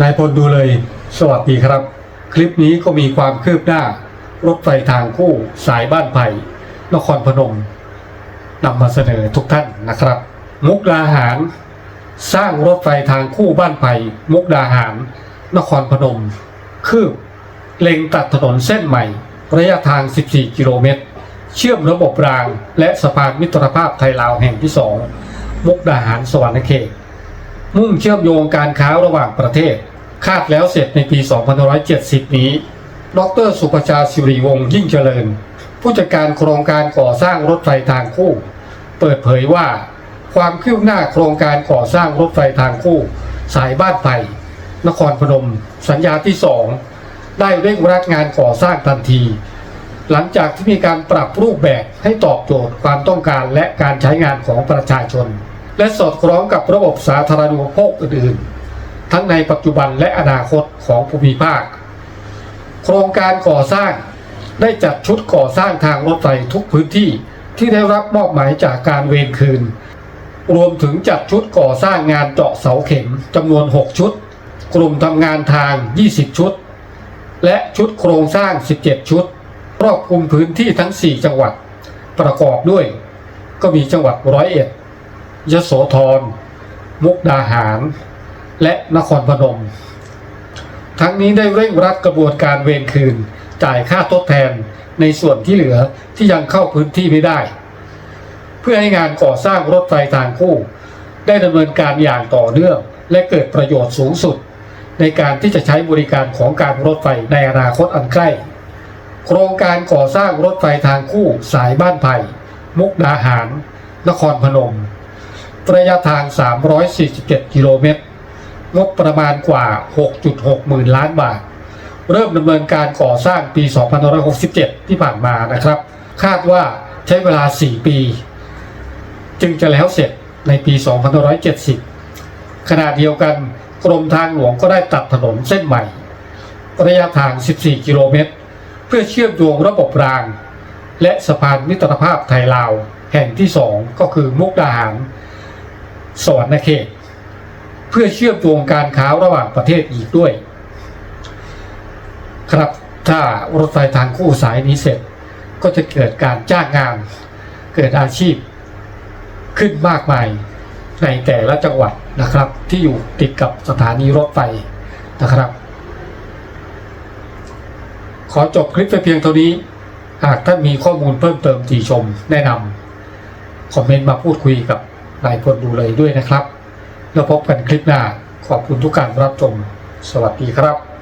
นายพลดูเลย สวัสดีครับ คลิปนี้ก็มีความคืบหน้า รถไฟทางคู่สายบ้านไผ่นครพนมนำมาเสนอทุกท่านนะครับ มุกดาหาร สร้างรถไฟทางคู่บ้านไผ่มุกดาหาร นครพนม คืบเล็งตัดถนนเส้นใหม่ ระยะทาง 14 กิโลเมตร เชื่อมระบบราง และสะพานมิตรภาพไทยลาวแห่งที่ 2 มุกดาหารสวรรณเขต มุ่งเชื่อมโยงการค้าระหว่างประเทศ คาดแล้วเสร็จในปี 2570 นี้ ดรสุภชาสิริวงศ์ยิ่งเจริญ ผู้จัดการโครงการก่อสร้างรถไฟทางคู่ เปิดเผยว่า ความคืบหน้าโครงการก่อสร้างรถไฟทางคู่ สายบ้านไผ่นครพนม สัญญาที่ 2 ได้เร่งรัดงานก่อสร้างทันที หลังจากที่มีการปรับรูปแบบให้ตอบโจทย์ความต้องการและการใช้งานของประชาชน และสอดคล้องกับระบบสาธารณูปโภคอื่นๆ ทั้งในปัจจุบันและอนาคตของภูมิภาค โครงการก่อสร้างได้จัดชุดก่อสร้างทางรถไฟทุกพื้นที่ที่ได้รับมอบหมายจากการเวรคืน รวมถึงจัดชุดก่อสร้างงานเจาะเสาเข็มจำนวน 6 ชุด กลุ่มทำงานทาง 20 ชุด และชุดโครงสร้าง 17 ชุดครอบคลุมพื้นที่ทั้ง 4 จังหวัด ประกอบด้วย ก็มีจังหวัดร้อยเอ็ด ยโสธร มุกดาหาร และนครพนม ทั้งนี้ได้เร่งรัดกระบวนการเวรคืน จ่ายค่าทดแทนในส่วนที่เหลือที่ยังเข้าพื้นที่ไม่ได้ เพื่อให้งานก่อสร้างรถไฟทางคู่ ได้ดำเนินการอย่างต่อเนื่อง และเกิดประโยชน์สูงสุด ในการที่จะใช้บริการของการรถไฟในอนาคตอันใกล้ โครงการก่อสร้างรถไฟทางคู่สายบ้านไผ่มุกดาหาร นครพนม ระยะทาง 347 กิโลเมตร งบประมาณกว่า 6.6 หมื่นล้านบาท เริ่มดำเนินการก่อสร้างปี 2567 ที่ผ่านมานะครับ คาดว่าใช้เวลา 4 ปี จึงจะแล้วเสร็จในปี 2570 ขณะเดียวกันกรมทางหลวงก็ได้ตัดถนนเส้นใหม่ ระยะทาง 14 กิโลเมตร เพื่อเชื่อมโยงระบบราง และสะพานมิตรภาพไทยลาว แห่งที่ 2 ก็คือมุกดาหาร สวรรณเขต เพื่อเชื่อมโยงการค้าระหว่างประเทศอีกด้วย ครับถ้ารถไฟทางคู่สายนี้เสร็จก็จะเกิดการจ้างงาน เกิดอาชีพ ขึ้นมากมายในแต่ละจังหวัดนะครับ ที่อยู่ติดกับสถานีรถไฟนะครับ ขอจบคลิปไปเพียงเท่านี้ หากท่านมีข้อมูลเพิ่มเติมติชมแนะนำคอมเมนต์มาพูดคุยกับ นายคนดูเลยด้วยนะครับ แล้วพบกันคลิปหน้าขอบคุณทุกการรับชมสวัสดีครับ